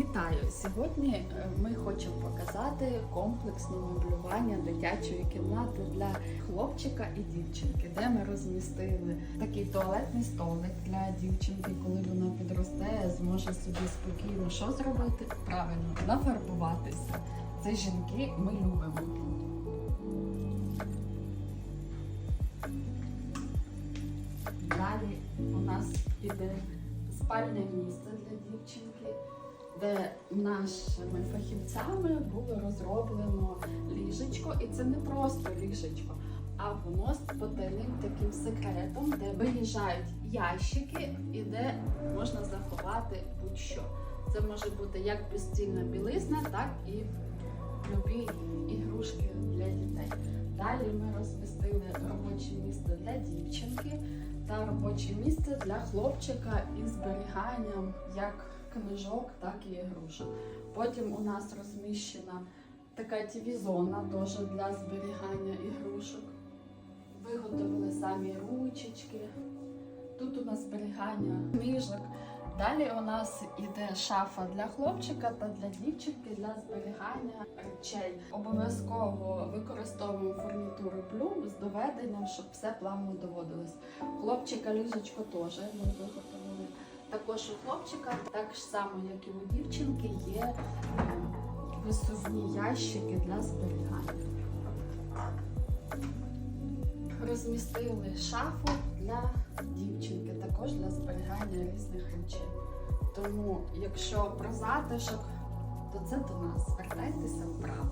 Вітаю! Сьогодні е, ми хочемо показати комплексне меблювання дитячої кімнати для хлопчика і дівчинки, де ми розмістили такий туалетний столик для дівчинки, коли вона підросте, зможе собі спокійно що зробити? Правильно, нафарбуватися. Це жінки ми любимо. Далі у нас іде спальне місце для дівчинки, де нашими фахівцями було розроблено ліжечко, і це не просто ліжечко, а воно з потайним таким секретом, де виїжджають ящики і де можна заховати будь-що. Це може бути як безцільна білизна, так і любі ігрушки для дітей. Далі ми розмістили робоче місце для дівчинки та робоче місце для хлопчика із зберіганням як книжок, так і ігрушок. Потім у нас розміщена така тіві-зона теж для зберігання ігрушок. Виготовили самі ручечки. Тут у нас зберігання книжок. Далі у нас іде шафа для хлопчика та для дівчинки для зберігання речей. Обов'язково використовуємо фурнітуру плюм з доведенням, щоб все плавно доводилось. Хлопчика ліжечко теж ми виготовили. Також у хлопчика, так само, як і у дівчинки, є е, висувні ящики для зберігання. Розмістили шафу для дівчинки, також для зберігання різних речей. Тому, якщо про затишок, то це до нас. Звертайтеся вправо.